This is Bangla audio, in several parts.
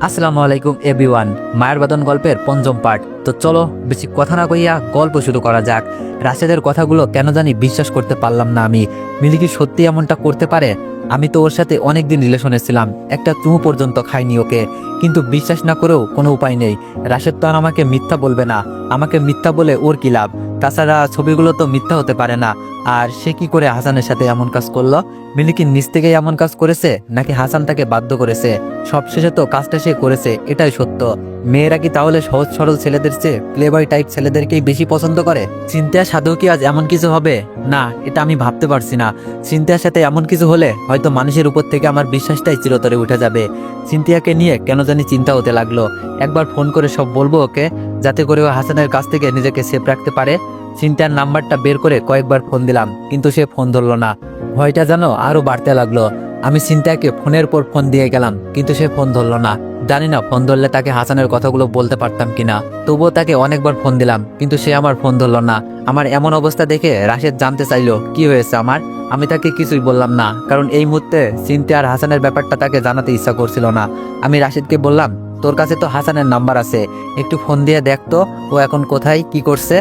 আসসালামু আলাইকুম এভরিওয়ান মায়ের বাদন গল্পের পঞ্চম পার্ট তো চলো, বেশি কথা না কইয়া গল্প শুরু করা যাক। রাশেদের কথাগুলো কেন জানি বিশ্বাস করতে পারলাম না আমি। মিলি কি সত্যি এমনটা করতে পারে? আমি তো ওর সাথে অনেকদিন রিলেশনে ছিলাম একটা চুমু পর্যন্ত খাইনি ওকে। কিন্তু বিশ্বাস না করেও কোনো উপায় নেই। রাশেদ তো আর আমাকে মিথ্যা বলবে না। আমাকে মিথ্যা বলে ওর কি লাভ? তাছাড়া ছবিগুলো তো মিথ্যা হতে পারে না। আর সে কি করে হাসানের সাথে এমন কাজ করল? মিলি কি নিজ থেকেই এমন কাজ করেছে? নাকি হাসান তাকে বাধ্য করেছে? সবশেষে তো কাজটা সে করেছে, এটাই সত্য। মেয়েরা কি তাহলে সহজ সরল ছেলেদের চেয়ে প্লেবয় টাইপ ছেলেদেরকেই বেশি পছন্দ করে? চিন্তা সাধু কি আজ এমন কিছু হবে? না, এটা আমি ভাবতে পারছি না। চিন্তার সাথে এমন কিছু হলে হয়তো মানুষের উপর থেকে আমার বিশ্বাসটাই চিরতরে উঠে যাবে। সিনথিয়াকে নিয়ে কেন জানি চিন্তা হতে লাগল। একবার ফোন করে সব বলব ওকে, যাতে করে ও হাসানের কাছ থেকে নিজেকে সেফ রাখতে পারে। সিনথিয়ার নাম্বারটা বের করে কয়েকবার ফোন দিলাম, কিন্তু সে ফোন ধরলো না। ভয়টা যেন আরও বাড়তে লাগল। আমি সিনথিয়াকে ফোনের পর ফোন দিয়ে গেলাম, কিন্তু সে ফোন ধরলো না। জানি না, ফোন ধরলে তাকে হাসানের কথাগুলো বলতে পারতাম কিনা। তবুও তাকে অনেকবার ফোন দিলাম, কিন্তু সে আমার ফোন ধরলো না। আমার এমন অবস্থা দেখে রাশেদ জানতে চাইলো, কি হয়েছে আমার? আমি তাকে কিছুই বললাম না, কারণ এই মুহূর্তে চিন্তা আর হাসানের ব্যাপারটা তাকে জানাতে ইচ্ছা করছিল না। আমি রাশেদকে বললাম, তোর কাছে তো হাসানের নাম্বার আছে, একটু ফোন দিয়ে দেখতো ও এখন কোথায়, কি করছে?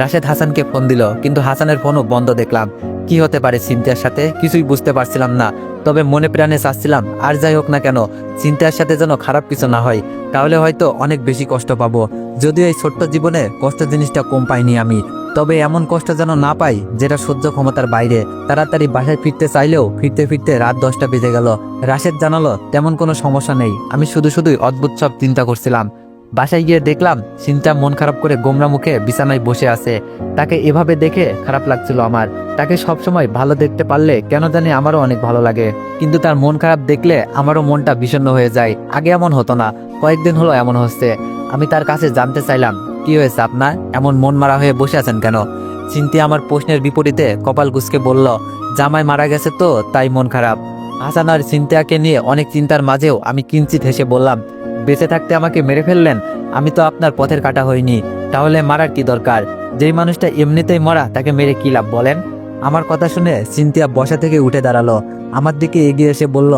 রাশেদ হাসানকে ফোন দিল, কিন্তু হাসানের ফোনও বন্ধ দেখলাম। কি হতে পারে চিন্তার সাথে? কিছুই বুঝতে পারছিলাম না। তবে মনে প্রাণে চাচ্ছিলাম, আর যাই হোক না কেন চিন্তার সাথে যেন খারাপ কিছু না হয়, তাহলে হয়তো অনেক বেশি কষ্ট পাবো। যদিও এই ছোট্ট জীবনে কষ্ট জিনিসটা কম পাইনি আমি, তবে এমন কষ্ট যেন না পাই, যেটা সহ্য ক্ষমতার বাইরে। তাড়াতাড়ি বাসায় ফিরতে চাইলেও ফিরতে ফিরতে রাত দশটা বেজে গেল। রাশেদ জানালো, তেমন কোনো সমস্যা নেই, আমি শুধু শুধুই অদ্ভুত সব চিন্তা করছিলাম। বাসায় গিয়ে দেখলাম চিন্তা মন খারাপ করে গোমরা মুখে বিছানায় বসে আছে। তাকে এভাবে দেখে খারাপ লাগছিল আমার। তাকে সবসময় ভালো দেখতে পারলে কেন জানি আমারও অনেক ভালো লাগে। কিন্তু তার মন খারাপ দেখলে আমারও মনটা বিষণ্ণ হয়ে যায়। আগে এমন হতো না। কয়েকদিন হলো এমন হচ্ছে। আমি তার কাছে জানতে চাইলাম, কি হয়েছে আপনার? এমন মন মারা হয়ে বসে আছেন কেন? চিন্তি আমার প্রশ্নের বিপরীতে কপাল গুসকে বলল, জামাই মারা গেছে তো, তাই মন খারাপ। হাসান আর চিন্তাকে নিয়ে অনেক চিন্তার মাঝেও আমি কিঞ্চিত হেসে বললাম বেঁচে থাকতে আমাকে মেরে ফেললেন, আমি তো আপনার পথের কাটা হইনি, তাহলে মারার কি দরকার? যেই মানুষটা এমনিতেই মরা, তাকে মেরে কি লাভ বলেন? আমার কথা শুনে সিনথিয়া বসা থেকে উঠে দাঁড়াল, আমার দিকে এগিয়ে এসে বলল,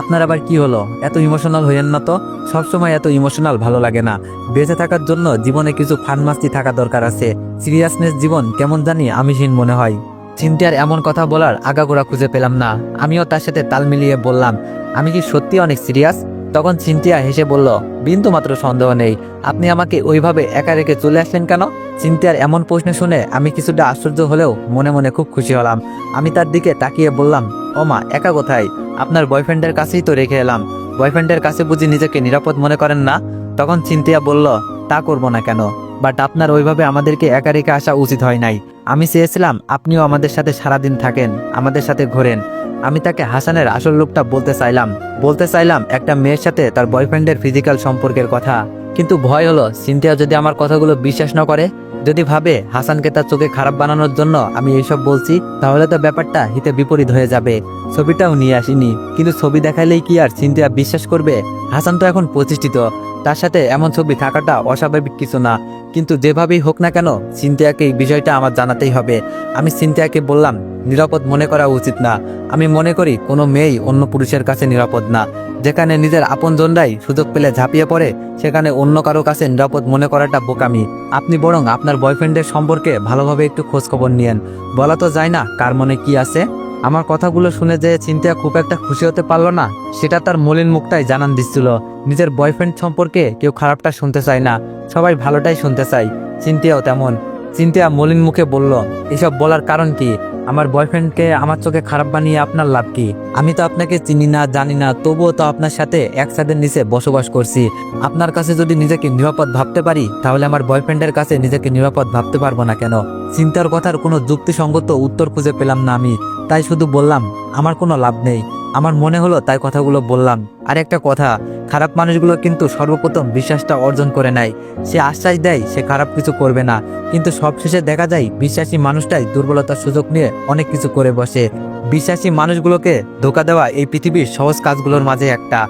আপনার আবার কি হলো? এত ইমোশনাল হইয়েন না তো? সবসময় এত ইমোশনাল ভালো লাগে না। বেঁচে থাকার জন্য জীবনে কিছু ফানমাস্তি থাকা দরকার আছে। সিরিয়াসনেস জীবন কেমন জানি আমিহীন মনে হয়। চিন্তার এমন কথা বলার আগাগোড়া খুঁজে পেলাম না। আমিও তার সাথে তাল মিলিয়ে বললাম, আমি কি সত্যি অনেক সিরিয়াস তখন চিন্তিয়া হেসে বলল, বিন্দু মাত্র সন্দেহ নেই। আপনি আমাকে ওইভাবে একা রেখে চলে আসলেন কেন? চিন্তিয়ার এমন প্রশ্ন শুনে আমি কিছুটা আশ্চর্য হলেও মনে মনে খুব খুশি হলাম। আমি তার দিকে তাকিয়ে বললাম, ও মা, একা কোথায়? আপনার বয়ফ্রেন্ডের কাছেই তো রেখে এলাম। বয়ফ্রেন্ডের কাছে বুঝি নিজেকে নিরাপদ মনে করেন না? তখন চিন্তিয়া বলল, তা করব না কেন? বাট আপনার ওইভাবে আমাদেরকে একা রেখে আসা উচিত হয় নাই। আমি চেয়েছিলাম আপনিও আমাদের সাথে সারাদিন থাকেন, আমাদের সাথে ঘোরেন। আমি তাকে হাসানের আসল রূপটা বলতে চাইলাম। বলতে চাইলাম একটা মেয়ের সাথে তার বয়ফ্রেন্ডের ফিজিক্যাল সম্পর্কের কথা। কিন্তু ভয় হলো, সিনথিয়া যদি আমার কথাগুলো বিশ্বাস না করে, যদি ভাবে হাসানকে তার চোখে খারাপ বানানোর জন্য আমি এইসব বলছি, তাহলে তো ব্যাপারটা হিতে বিপরীত হয়ে যাবে। ছবিটাও নিয়ে আসিনি, কিন্তু ছবি দেখালেই কি আর সিনথিয়া বিশ্বাস করবে? হাসান তো এখন প্রতিষ্ঠিত, তার সাথে এমন ছবি থাকাটা অস্বাভাবিক কিছু না। কিন্তু যেভাবেই হোক না কেন, সিনথিয়াকে এই বিষয়টা আমার জানাতেই হবে। আমি সিনথিয়াকে বললাম, নিরাপদ মনে করা উচিত না। আমি মনে করি কোনো মেয়েই অন্য পুরুষের কাছে নিরাপদ না। যেখানে নিজের আপনজনরাই সুযোগ পেলে ঝাঁপিয়ে পড়ে, সেখানে অন্য কারও কাছে নিরাপদ মনে করাটা বোকামি। আপনি বরং আপনার বয়ফ্রেন্ডের সম্পর্কে ভালোভাবে একটু খোঁজখবর নিয়েন। বলা তো যায় না কার মনে কি আছে। আমার কথাগুলো শুনে যে চিন্তা খুব একটা খুশি হতে পারল না, সেটা তার মলিন মুখটাই জানান দিচ্ছিল। নিজের বয়ফ্রেন্ড সম্পর্কে কেউ খারাপটা শুনতে চায় না। সবাই ভালোটাই শুনতে চায়। চিন্তিয়াও তেমন। চিন্তিয়া মলিন মুখে বলল, এসব বলার কারণ কি? আমার বয়ফ্রেন্ডকে আমার চোখে খারাপ বানিয়ে আপনার লাভ কি? আমি তো আপনাকে চিনি না, জানি না, তবুও তো আপনার সাথে এক নিচে বসবাস করছি। আপনার কাছে যদি নিজেকে নিরাপদ ভাবতে পারি, তাহলে আমার বয়ফ্রেন্ডের কাছে নিজেকে নিরাপদ ভাবতে পারব না কেন? চিন্তার কথার কোনো যুক্তিসঙ্গত উত্তর খুঁজে পেলাম না আমি। তাই শুধু বললাম, আমার কোনো লাভ নেই। আমার মনে হলো তাই কথাগুলো বললাম। আর একটা কথা খারাপ মানুষগুলো কিন্তু সর্বপ্রথম বিশ্বাসটা অর্জন করে নেয়। সে আশ্বাস দেয়, সে খারাপ কিছু করবে না। কিন্তু সবশেষে দেখা যায়, বিশ্বাসী মানুষটাই দুর্বলতার সুযোগ নিয়ে অনেক কিছু করে বসে। বিশ্বাসী মানুষগুলোকে ধোকা দেওয়া এই পৃথিবীর সহজ কাজগুলোর মাঝে একটা।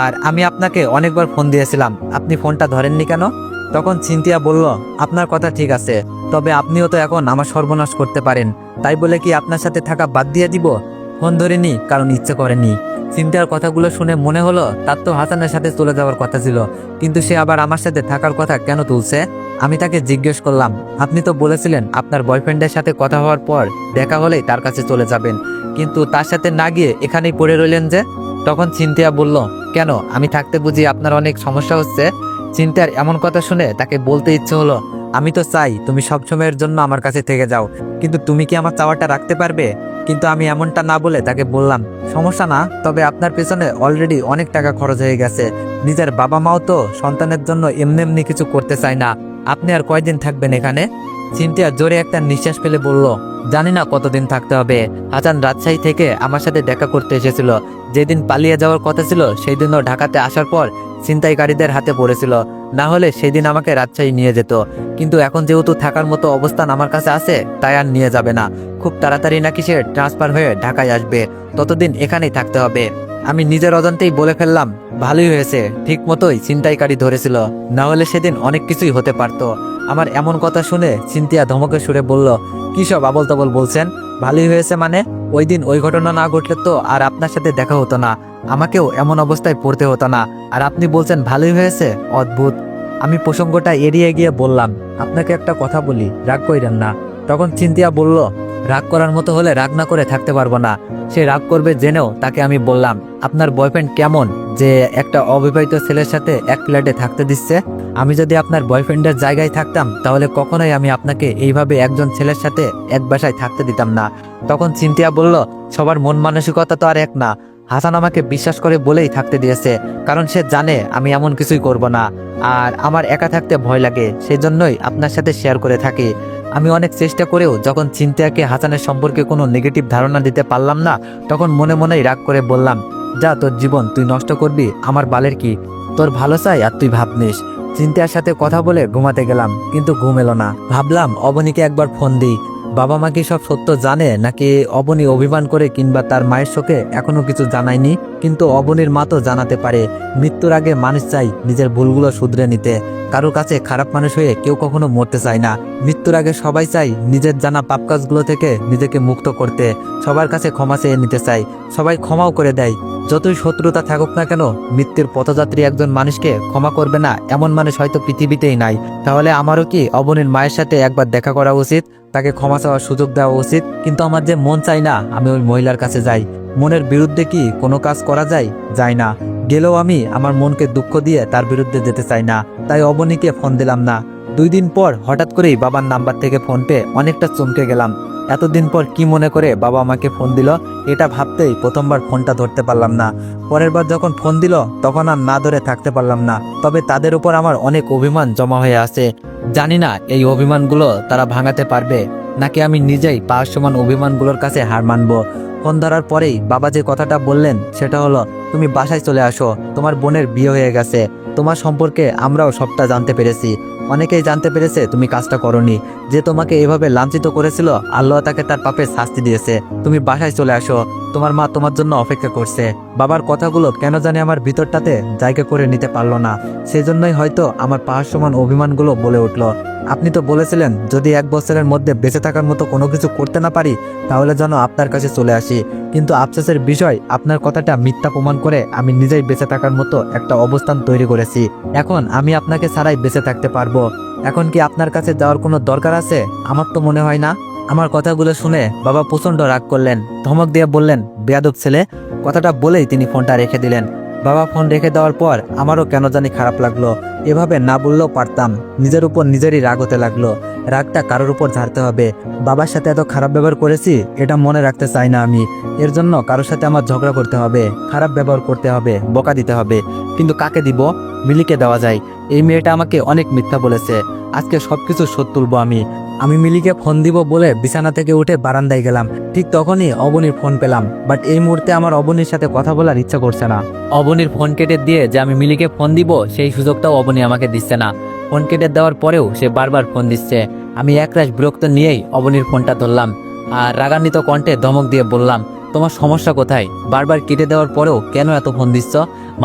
আর আমি আপনাকে অনেকবার ফোন দিয়েছিলাম, আপনি ফোনটা ধরেননি কেন? তখন চিন্তিয়া বলল, আপনার কথা ঠিক আছে, তবে আপনিও তো এখন আমার সর্বনাশ করতে পারেন। তাই বলে কি আপনার সাথে থাকা বাদ দিয়ে দিব? ফোন ধরিনি, কারণ ইচ্ছে করেনি। চিন্তার কথাগুলো শুনে মনে হলো, তার তো হাসানের সাথে চলে যাওয়ার কথা ছিল। কিন্তু সে আবার আমার সাথে থাকার কথা কেন তুলছে? আমি তাকে জিজ্ঞেস করলাম, আপনি তো বলেছিলেন আপনার বয়ফ্রেন্ডের সাথে কথা হওয়ার পর দেখা হলেই তার কাছে চলে যাবেন। কিন্তু তার সাথে না গিয়ে এখানেই পড়ে রইলেন যে? তখন চিন্তিয়া বলল, কেন? আমি থাকতে বুঝি আপনার অনেক সমস্যা হচ্ছে। চিন্তার এমন কথা শুনে তাকে বলতে ইচ্ছে হলো আমি তো চাই তুমি সবসময়ের জন্য আমার কাছে থেকে যাও। কিন্তু তুমি কি আমার চাওয়াটা রাখতে পারবে? কিন্তু আমি এমনটা না বলে তাকে বললাম, সমস্যা না, তবে আপনার পেছনে অলরেডি অনেক টাকা খরচ হয়ে গেছে। নিজের বাবা মাও তো সন্তানের জন্য এমনি এমনি কিছু করতে চায় না। আপনি আর কয়দিন থাকবেন এখানে? চিন্তিয়া জোরে একটা নিঃশ্বাস ফেলে বলল, জানি না কতদিন থাকতে হবে। হাসান রাজশাহী থেকে আমার সাথে দেখা করতে এসেছিল। যেদিন পালিয়ে যাওয়ার কথা ছিল সেই দিনও ঢাকাতে আসার পর ছিনতাইকারীদের হাতে পড়েছিল। না হলে সেদিন আমাকে রাজশাহী নিয়ে যেত। কিন্তু এখন যেহেতু থাকার মতো অবস্থান আমার কাছে আছে, তাই আর নিয়ে যাবে না। খুব তাড়াতাড়ি নাকি সে ট্রান্সফার হয়ে ঢাকায় আসবে। ততদিন এখানেই থাকতে হবে। আমি নিজের অজান্তেই বলে ফেললাম, ভালোই হয়েছে, ঠিক মতোই ছিনতাইকারী ধরেছিল। না হলে সেদিন অনেক কিছুই হতে পারতো। আমার এমন কথা শুনে চিন্তিয়া ধমকে সুরে বলল, কি সব আবল তাবল বলছেন? ভালোই হয়েছে মানে ওই দিন ওই ঘটনা না ঘটলে তো আর আপনার সাথে দেখা হতো না। আমাকেও এমন অবস্থায় পড়তে হতো না। আর আপনি বলছেন, ভালোই হয়েছে? অদ্ভুত। আমি প্রসঙ্গটা এড়িয়ে গিয়ে বললাম, আপনাকে একটা কথা বলি, রাগ কইরেন না। তখন চিন্তিয়া বলল, রাগ করার মতো হলে রাগ না করে থাকতে পারব না। সে রাগ করবে জেনেও তাকে আমি বললাম, আপনার বয়ফ্রেন্ড কেমন যে একটা অবিবাহিত ছেলের সাথে এক ফ্ল্যাটে থাকতে দিচ্ছে? আমি যদি আপনার বয়ফ্রেন্ডের জায়গায় থাকতাম, তাহলে কখনোই আমি আপনাকে এইভাবে একজন ছেলের সাথে এক বাসায় থাকতে দিতাম না। তখন চিন্তিয়া বলল, সবার মন মানসিকতা তো আর এক না। হাসান আমাকে বিশ্বাস করে বলেই থাকতে দিয়েছে, কারণ সে জানে আমি এমন কিছুই করব না। আর আমার একা থাকতে ভয় লাগে সেই জন্যই আপনার সাথে শেয়ার করে থাকি। আমি অনেক চেষ্টা করেও যখন চিন্তাকে হাসানের সম্পর্কে কোনো নেগেটিভ ধারণা দিতে পারলাম না, তখন মনে মনেই রাগ করে বললাম, যা তোর জীবন, তুই নষ্ট করবি, আমার বালের কি? তোর ভালো চাই আর তুই ভাবনিস। চিন্তার সাথে কথা বলে ঘুমাতে গেলাম, কিন্তু ঘুম এলো না। ভাবলাম, অবনীকে একবার ফোন দিই। বাবা মা কি সব সত্য জানে, নাকি অবনী অভিমান করে কিংবা তার মায়ের শোকে এখনও কিছু জানায়নি? কিন্তু অবনীর মা তো জানাতে পারে, মৃত্যুর আগে মানুষ চাই নিজের ভুলগুলো শুধরে নিতে। কারোর কাছে খারাপ মানুষ হয়ে কেউ কখনো মরতে চায় না। মৃত্যুর আগে সবাই চাই নিজের জানা পাপ কাজগুলো থেকে নিজেকে মুক্ত করতে। সবার কাছে ক্ষমা চেয়ে নিতে চাই, সবাই ক্ষমাও করে দেয়। যতই শত্রুতা থাকুক না কেন, মৃত্যুর পথযাত্রী একজন মানুষকে ক্ষমা করবে না, এমন মানুষ হয়তো পৃথিবীতেই নাই। তাহলে আমারও কি অবনীর মায়ের সাথে একবার দেখা করা উচিত? তাকে ক্ষমা চাওয়ার সুযোগ দেওয়া উচিত, কিন্তু আমার যে মন চাই না, আমি ওই মহিলার কাছে যাই। মনের বিরুদ্ধে কি কোনো কাজ করা যায়? যায় না। গেলেও আমি আমার মনকে দুঃখ দিয়ে তার বিরুদ্ধে যেতে চাই না। তাই অবনীকে ফোন দিলাম না। দুই দিন পর হঠাৎ করেই বাবার নাম্বার থেকে ফোন পেয়ে অনেকটা চমকে গেলাম। এতদিন পর কি মনে করে বাবা আমাকে ফোন দিল? এটা ভাবতেই প্রথমবার ফোনটা ধরতে পারলাম না। পরের বার যখন ফোন দিল, তখন আর না ধরে থাকতে পারলাম না। তবে তাদের উপর আমার অনেক অভিমান জমা হয়ে আছে। জানি না এই অভিমানগুলো তারা ভাঙাতে পারবে, নাকি আমি নিজেই পাঁচ সমান অভিমানগুলোর কাছে হার মানব। ফোন ধরার পরেই বাবা যে কথাটা বললেন, সেটা হলো, তুমি বাসায় চলে আসো, তোমার বোনের বিয়ে হয়ে গেছে। তোমার সম্পর্কে আমরাও সবটা জানতে পেরেছি। অনেকেই জানতে পেরেছে তুমি কাজটা করনি। যে তোমাকে এভাবে লাঞ্ছিত করেছিল, আল্লাহ তাকে তার পাপের শাস্তি দিয়েছে। তুমি বাসায় চলে আসো। তোমার মা তোমার জন্য অপেক্ষা করছে। বাবার কথাগুলো কেন জানি আমার ভিতরটাতে জায়গা করে নিতে পারল না। সেজন্যই হয়তো আমার পাহাড় সমান অভিমানগুলো বলে উঠল। আপনি তো বলেছিলেন, যদি এক বছরের মধ্যে বেঁচে থাকার মতো কোনো কিছু করতে না পারি, তাহলে যেন আপনার কাছে চলে আসি। কিন্তু আফসোসের বিষয়, আপনার কথাটা মিথ্যা প্রমাণ করে আমি নিজেই বেঁচে থাকার মতো একটা অবস্থান তৈরি করেছি। এখন আমি আপনাকে ছাড়াই বেঁচে থাকতে পারব। এখন কি আপনার কাছে যাওয়ার কোনো দরকার আছে? আমার তো মনে হয় না। আমার কথাগুলো শুনে বাবা প্রচণ্ড রাগ করলেন। ধমক দিয়ে বললেন, বেয়াদব ছেলে। কথাটা বলেই তিনি ফোনটা রেখে দিলেন। বাবা ফোন রেখে দেওয়ার পর আমারও কেন জানি খারাপ লাগল। এভাবে না বললেও পারতাম, নিজের উপর নিজেরই রাগ হতে লাগল। রাগটা কারোর উপর ঝাড়তে হবে। বাবার সাথে এত খারাপ ব্যবহার করেছি, এটা মনে রাখতে চাই না আমি। এর জন্য কারোর সাথে আমার ঝগড়া করতে হবে, খারাপ ব্যবহার করতে হবে, বকা দিতে হবে। কিন্তু কাকে দিব? মিলিকে দেওয়া যায়। এই মেয়েটা আমাকে অনেক মিথ্যা বলেছে। আজকে সবকিছু শোধ তুলবো আমি। আমি মিলিকে ফোন দিব বলে বিছানা থেকে উঠে বারান্দায় গেলাম। ঠিক তখনই অবনীর ফোন পেলাম, বাট এই মুহূর্তে আমার অবনীর সাথে কথা বলার ইচ্ছা করছে না। অবনীর ফোন কেটে দিয়ে যে আমি মিলিকে ফোন দিব, সেই সুযোগটাও অবনী আমাকে দিচ্ছে না। ফোন কেটে দেওয়ার পরেও সে বারবার ফোন দিচ্ছে। আমি একরাশ বিরক্ত নিয়েই অবনীর ফোনটা ধরলাম আর রাগান্বিত কণ্ঠে ধমক দিয়ে বললাম, তোমার সমস্যা কোথায়? বারবার কেটে দেওয়ার পরেও কেন এত ফোন দিচ্ছ?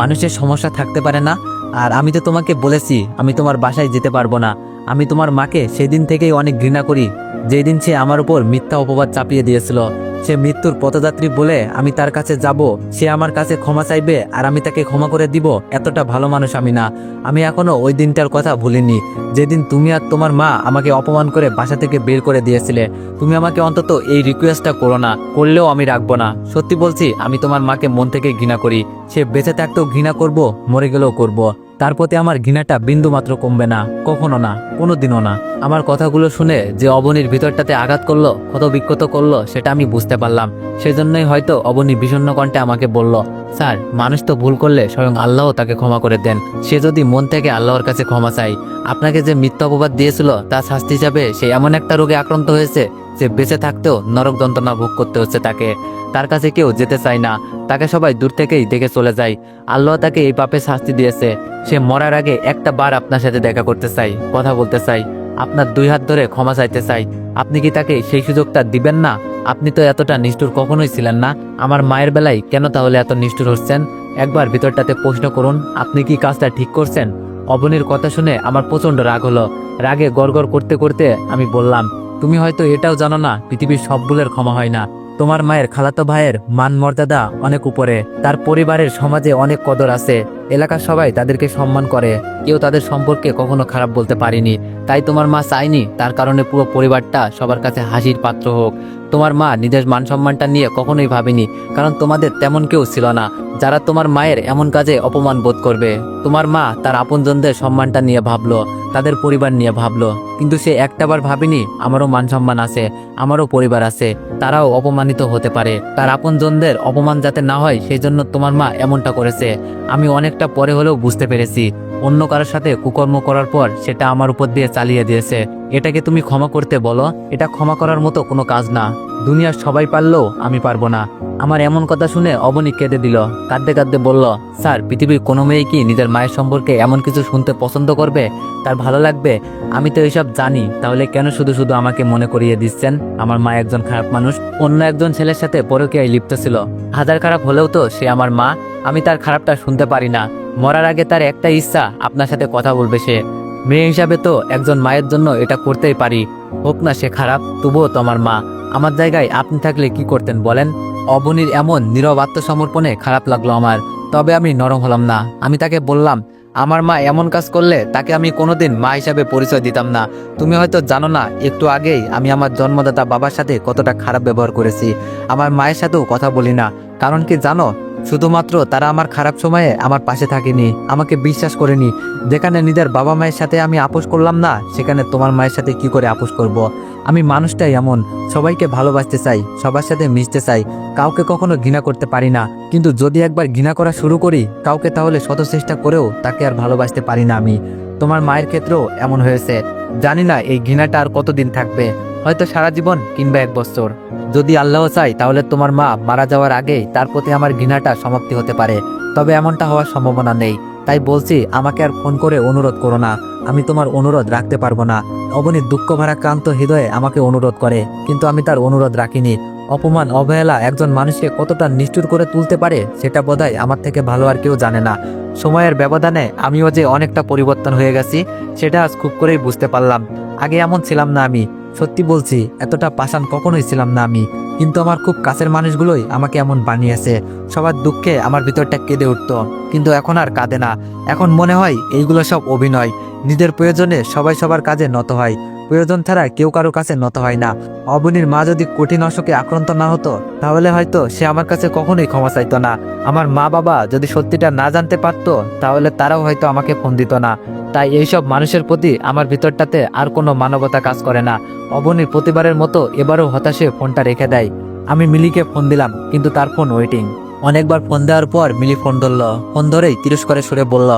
মানুষের সমস্যা থাকতে পারে না। আর আমি তো তোমাকে বলেছি, আমি তোমার বাসায় যেতে পারব না। আমি তোমার মাকে সেদিন থেকেই অনেক ঘৃণা করি। যেই দিন সে আমার উপর মিথ্যা অপবাদ চাপিয়ে দিয়েছিল, সে মৃত্যুর পথযাত্রী বলে আমি তার কাছে যাব, সে আমার কাছে ক্ষমা চাইবে আর আমি তাকে ক্ষমা করে দিব, এতটা ভালো মানুষ আমি না। আমি এখনও ওই দিনটার কথা ভুলিনি, যেদিন তুমি আর তোমার মা আমাকে অপমান করে বাসা থেকে বের করে দিয়েছিলে। তুমি আমাকে অন্তত এই রিকোয়েস্টটা করো না, করলেও আমি রাখব না। সত্যি বলছি, আমি তোমার মাকে মন থেকে ঘৃণা করি, সে বেঁচে থাকতেও ঘৃণা করব, মরে গেলেও করব। তার প্রতি আমার ঘৃণাটা বিন্দু মাত্র কমবে না, কখনো না, কোনোদিনও না। আমার কথাগুলো শুনে যে অবনির ভিতরটাতে আঘাত করল ক্ষত বিক্ষত করল, সেটা আমি বুঝতে পারলাম। সেজন্যই হয়তো অবনী বিষণ্ণ কণ্ঠে আমাকে বলল স্যার, মানুষ তো ভুল করলে স্বয়ং আল্লাহ তাকে ক্ষমা করে দেন। সে যদি মন থেকে আল্লাহর কাছে ক্ষমা চাই আপনাকে যে মিথ্যা অপবাদ দিয়েছিল, তার শাস্তি হিসাবে সে এমন একটা রোগে আক্রান্ত হয়েছে, যে বেঁচে থাকতেও নরক যন্ত্রণা ভোগ করতে হচ্ছে তাকে। তার কাছে কেউ যেতে চায় না, তাকে সবাই দূর থেকেই দেখে চলে যায়। আল্লাহ তাকে এই পাপে শাস্তি দিয়েছে। সে মরার আগে একটা বার আপনার সাথে দেখা করতে চাই, কথা বলতে চাই। আপনার দুই হাত ধরে ক্ষমা চাইতে চাই। আপনি কি তাকে সেই সুযোগটা দিবেন না? আপনি তো এতটা নিষ্ঠুর কখনোই ছিলেন না। আমার মায়ের বেলায় কেন তাহলে এত নিষ্ঠুর হচ্ছেন? একবার ভিতরটাতে প্রশ্ন করুন, আপনি কি কাজটা ঠিক করছেন? অবনির কথা শুনে আমার প্রচণ্ড রাগ হলো। রাগে গড়গড় করতে করতে আমি বললাম, তুমি হয়তো এটাও জানো না, পৃথিবীর সব ভুলের ক্ষমা হয় না। তোমার মায়ের খালাতো ভাইয়ের মান মর্যাদা অনেক উপরে। তার পরিবারের সমাজে অনেক কদর আছে। এলাকার সবাই তাদেরকে সম্মান করে। কেউ তাদের সম্পর্কে কখনো খারাপ বলতে পারেনি। তাই তোমার মা চায়নি তার কারণে পুরো পরিবারটা সবার কাছে হাসির পাত্র হোক। তোমার মা নিজের মান সম্মানটা নিয়ে কখনোই ভাবেনি, কারণ তোমাদের তেমন কেউ ছিল না। যারা তোমার মায়ের এমন কাজে অপমান বোধ করবে। তোমার মা তার আপনজনদের সম্মানটা নিয়ে ভাবলো, তাদের পরিবার নিয়ে ভাবলো। কিন্তু সে একটাবার ভাবেনি, আমারও মান সম্মান আছে, আমারও পরিবার আছে। তারাও অপমানিত হতে পারে। তার আপনজনদের অপমান যাতে না হয় সেই জন্য তোমার মা এমনটা করেছে। আমি অনেকটা পরে হলেও বুঝতে পেরেছি। অন্য কারোর সাথে কুকর্ম করার পর সেটা আমার উপর দিয়ে চালিয়ে দিয়েছে। এটাকে তুমি ক্ষমা করতে বলো, এটা ক্ষমা করার মতো কোনো কাজ না। দুনিয়ার সবাই পারলেও আমি পারব না। আমার এমন কথা শুনে অবনী কেঁদে দিল। কাঁদতে কাঁদতে বলল, স্যার, পৃথিবীর কোনো মেয়ে কি নিজের মায়ের সম্পর্কে এমন কিছু শুনতে পছন্দ করবে? তার ভালো লাগবে? আমি তো এইসব জানি। তাহলে কেন শুধু শুধু আমাকে মনে করিয়ে দিচ্ছেন? আমার মা একজন খারাপ মানুষ। অন্য একজন ছেলের সাথে পরকীয়ায় লিপ্ত ছিল। হাজার খারাপ হলেও তো সে আমার মা। আমি তার খারাপটা শুনতে পারি না। মরার আগে তার একটা ইচ্ছা। আপনার সাথে কথা বলবে সে। মেয়ে হিসাবে তো একজন মায়ের জন্য এটা করতেই পারি। হোক না, সে খারাপ, তবুও তোমার মা। আমার জায়গায় আপনি থাকলে কি করতেন বলেন? অবনীর এমন নীরব আত্মসমর্পণে খারাপ লাগল আমার। তবে আমি নরম হলাম না। আমি তাকে বললাম, আমার মা এমন কাজ করলে তাকে আমি কোনোদিন মা হিসাবে পরিচয় দিতাম না। তুমি হয়তো জানো না, একটু আগেই আমি আমার জন্মদাতা বাবার সাথে কতটা খারাপ ব্যবহার করেছি। আমার মায়ের সাথেও কথা বলি না। কারণ কি জানো শুধুমাত্র তারা আমার খারাপ সময়ে আমার পাশে থাকেনি, আমাকে বিশ্বাস করেনি। যেখানে নিজের বাবা মায়ের সাথে আমি আপোষ করলাম না, সেখানে তোমার মায়ের সাথে কি করে আপোষ করব। আমি মানুষটাই এমন, সবাইকে ভালোবাসতে চাই, সবার সাথে মিশতে চাই, কাউকে কখনো ঘৃণা করতে পারি না। কিন্তু যদি একবার ঘৃণা করা শুরু করি, কাউকে তাহলে শত চেষ্টা করেও তাকে আর ভালোবাসতে পারি না আমি। তোমার মায়ের ক্ষেত্রেও এমন হয়েছে। জানি না এই ঘৃণাটা আর কতদিন থাকবে, হয়তো সারা জীবন কিংবা এক বছর। যদি আল্লাহ চাই তাহলে তোমার মা মারা যাওয়ার আগেই তার প্রতি আমার ঘৃণাটা সমাপ্তি হতে পারে। তবে এমনটা হওয়ার সম্ভাবনা নেই। তাই বলছি, আমাকে আর ফোন করে অনুরোধ করো না। আমি তোমার অনুরোধ রাখতে পারব না। অবনীর দুঃখ ভারাক্রান্ত হৃদয়ে আমাকে অনুরোধ করে, কিন্তু আমি তার অনুরোধ রাখিনি। অপমান, অবহেলা একজন মানুষকে কতটা নিষ্ঠুর করে তুলতে পারে, সেটা বোধহয় আমার থেকে ভালো আর কেউ জানে না। সময়ের ব্যবধানে আমিও যে অনেকটা পরিবর্তন হয়ে গেছি, সেটা আজ খুব করেই বুঝতে পারলাম। আগে এমন ছিলাম না আমি। সত্যি বলছি, এতটা পাষাণ কখনোই ছিলাম না আমি। কিন্তু আমার খুব কাছের মানুষগুলোই আমাকে এমন বানিয়েছে। সবার দুঃখে আমার ভিতরটা কেঁদে উঠতো। কিন্তু এখন আর কাঁদে না। এখন মনে হয় এইগুলো সব অভিনয়। নিজের প্রয়োজনে সবাই সবার কাজে নত হয়। প্রয়োজন ছাড়া কেউ কারও কাছে নত হয় না। অবনীর মা যদি কঠিন অসুখে আক্রান্ত না হতো, তাহলে হয়তো সে আমার কাছে কখনোই ক্ষমা চাইতো না। আমার মা বাবা যদি সত্যিটা না জানতে পারতো, তাহলে তারাও হয়তো আমাকে ফোন দিত না। তাই এইসব মানুষের প্রতি আমার ভিতরটাতে আর কোনো মানবতা কাজ করে না। অবনীর প্রতিবারের মতো এবারও হতাশে ফোনটা রেখে দেয়। আমি মিলিকে ফোন দিলাম, কিন্তু তার ফোন ওয়েটিং অনেকবার ফোন দেওয়ার পর মিলি ফোন ধরল। ফোন ধরেই তিরস্করে সুরে বলল,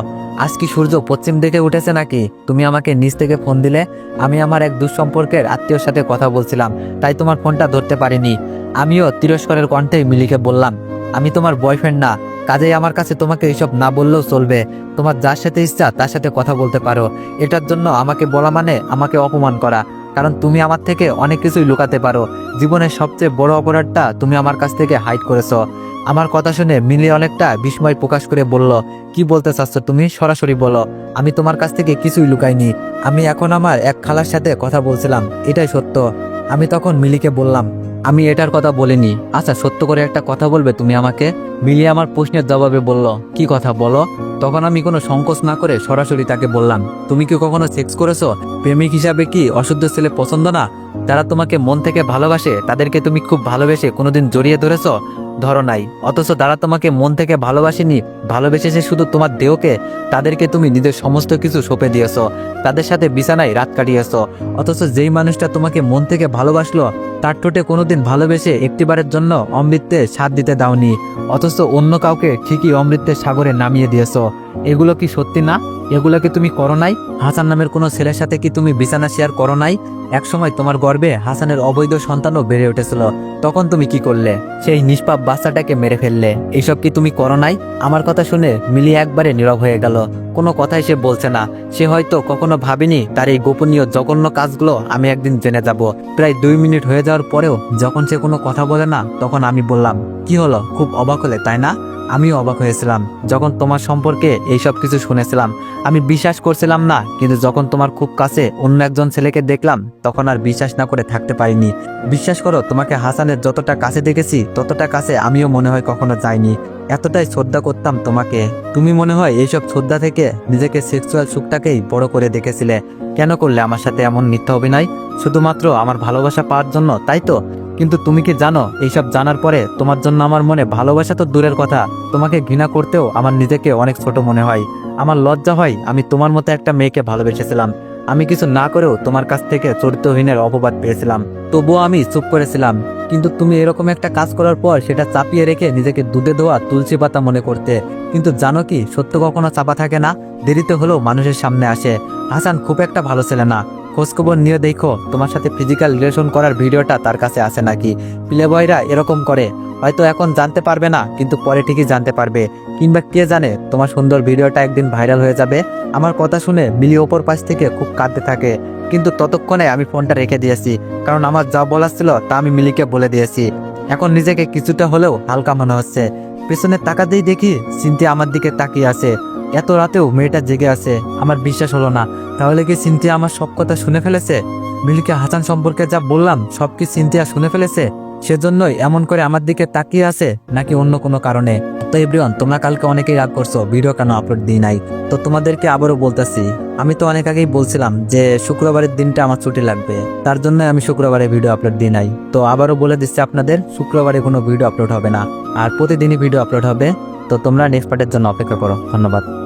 আজ কি সূর্য পশ্চিম দিকে উঠেছে নাকি? তুমি আমাকে নিচ থেকে ফোন দিলে আমি আমার এক দুঃসম্পর্কের আত্মীয়র সাথে কথা বলছিলাম, তাই তোমার ফোনটা ধরতে পারিনি। আমিও তিরস্করের কণ্ঠে মিলিকে বললাম, আমি তোমার বয়ফ্রেন্ড না কাজেই আমার কাছে তোমাকে এইসব না বললেও চলবে। তোমার যার সাথে ইচ্ছা, তার সাথে কথা বলতে পারো। এটার জন্য আমাকে বলা মানে আমাকে অপমান করা। কারণ তুমি আমার থেকে অনেক কিছুই লুকাতে পারো। জীবনের সবচেয়ে বড় অপরাধটা তুমি আমার কাছ থেকে হাইড করেছ। আমার কথা শুনে মিলি অনেকটা বিস্ময় প্রকাশ করে বলল, কি বলতে চাচ্ছ তুমি? সরাসরি বলো। আমি তোমার কাছ থেকে কিছুই লুকাইনি। আমি এখন আমার এক খালার সাথে কথা বলছিলাম। এটাই সত্য। আমি তখন মিলিকে বললাম আমি এটার কথা বলিনি। আচ্ছা সত্য করে একটা কথা বলবে তুমি আমাকে? মিলিয়ে আমার প্রশ্নের জবাবে বলল, কি কথা বলো? তখন আমি কোনো সংকোচ না করে সরাসরি তাকে বললাম, তুমি কি কখনো সেক্স করেছ? প্রেমিক হিসাবে কি অশুদ্ধ ছেলে পছন্দ না? যারা তোমাকে মন থেকে ভালোবাসে, তাদেরকে তুমি খুব ভালোবেসে কোনোদিন জড়িয়ে ধরেছো? ধরো নাই। অথচ তারা তোমাকে মন থেকে ভালোবাসেনি, ভালোবেসেছে শুধু তোমার দেহকে, তাদেরকে তুমি নিজের সমস্ত কিছু সঁপে দিয়েছ। তাদের সাথে বিছানায় রাত কাটিয়েছো। অথচ যেই মানুষটা তোমাকে মন থেকে ভালোবাসলো, তার ঠোঁটে কোনোদিন ভালোবেসে একটিবারের জন্য অমৃতে স্বাদ দিতে দাওনি। অথচ অন্য কাউকে ঠিকই অমৃতের সাগরে নামিয়ে দিয়েছ। এগুলো কি সত্যি না? এগুলো কি তুমি করো নাই? হাসান নামের কোনো ছেলের সাথে কি তুমি বিছানা শেয়ার করো নাই? একসময় তোমার গর্বে হাসানের অবৈধ সন্তানও বেড়ে উঠেছিল। তখন তুমি কি করলে? সেই নিষ্পাপ বাচ্চাটাকে মেরে ফেললে। এইসব কি তুমি করো নাই? আমার কথা শুনে মিলি একবারে নীরব হয়ে গেল। কোনো কথাই সে বলছে না। সে হয়তো কখনো ভাবেনি, তার এই গোপনীয় জঘন্য কাজগুলো আমি একদিন জেনে যাব। প্রায় দুই মিনিট হয়ে যাওয়ার পরেও যখন সে কোনো কথা বলে না, তখন আমি বললাম, কি হলো? খুব অবাক হলে, তাই না? আমিও অবাক হয়েছিলাম। যখন তোমার সম্পর্কে এইসব কিছু শুনেছিলাম, আমি বিশ্বাস করছিলাম না, কিন্তু যখন তোমার খুব কাছে অন্য একজন ছেলেকে দেখলাম, তখন আর বিশ্বাস না করে থাকতে পারিনি। বিশ্বাস করো, তোমাকে হাসানের যতটা কাছে দেখেছি, ততটা কাছে আমিও মনে হয় কখনো যাইনি। এতটাই শ্রদ্ধা করতাম তোমাকে। তুমি মনে হয় এইসব শ্রদ্ধা থেকে নিজেকে সেক্সুয়াল সুখটাকেই বড় করে দেখেছিলে। কেন করলে আমার সাথে এমন মিথ্যা অভিনয়? শুধুমাত্র আমার ভালোবাসা পাওয়ার জন্য, তাই তো? কিন্তু তুমি কি জানো, এইসব জানার পরে তোমার জন্য আমার মনে ভালোবাসা তো দূরের কথা। তোমাকে ঘৃণা করতেও আমার নিজেকে অনেক ছোট মনে হয়। আমার লজ্জা হয় আমি তোমার মতো একটা মেয়েকে ভালোবেসেছিলাম। আমি কিছু না করেও তোমার কাছ থেকে চরিত্রহীনের অপবাদ পেয়েছিলাম। তবুও আমি চুপ করেছিলাম। কিন্তু তুমি এরকম একটা কাজ করার পর সেটা চাপিয়ে রেখে নিজেকে দুধে ধোয়া তুলসী পাতা মনে করতে। কিন্তু জানো কি, সত্য কখনো চাপা থাকে না, দেরিতে হলেও মানুষের সামনে আসে। হাসান খুব একটা ভালো ছেলে না। খোঁজখবর নিয়ে দেখো, তোমার সাথে ফিজিক্যাল রিলেশন করার ভিডিওটা তার কাছে আছে নাকি? প্লে বয়রা এরকম করে। হয়তো এখন জানতে পারবে না, কিন্তু পরে ঠিকই জানতে পারবে। কিংবা কে জানে, তোমার সুন্দর ভিডিওটা একদিন ভাইরাল হয়ে যাবে। আমার কথা শুনে মিলি ওপর পাশ থেকে খুব কাঁদতে থাকে। কিন্তু ততক্ষণে আমি ফোনটা রেখে দিয়েছি। কারণ আমার যা বলার ছিল তা আমি মিলিকে বলে দিয়েছি। এখন নিজেকে কিছুটা হলেও হালকা মনে হচ্ছে। পেছনে তাকাতেই দেখি সিনথিয়া আমার দিকে তাকিয়ে আছে। এত রাতেও মেয়েটা জেগে আছে, আমার বিশ্বাস হলো না। তাহলে কি সিনথিয়া আমার সব কথা শুনে ফেলেছে? মিলিকে হাসান সম্পর্কে যা বললাম, সব কি সিনথিয়া শুনে ফেলেছে? সেজন্যই এমন করে আমার দিকে তাকিয়ে আছে, নাকি অন্য কোনো কারণে? তো এভরিওয়ান, তোমরা কালকে অনেকেই রাগ করছ, ভিডিও কেন আপলোড দিই নাই? তো তোমাদেরকে আবারও বলতেছি, আমি তো অনেক আগেই বলছিলাম যে শুক্রবারের দিনটা আমার ছুটি লাগবে। তার জন্য আমি শুক্রবারে ভিডিও আপলোড দিই নাই। তো আবারও বলে দিচ্ছি আপনাদের, শুক্রবারে কোনো ভিডিও আপলোড হবে না। আর প্রতিদিনই ভিডিও আপলোড হবে। তো তোমরা নেক্সট পার্টের জন্য অপেক্ষা করো। ধন্যবাদ।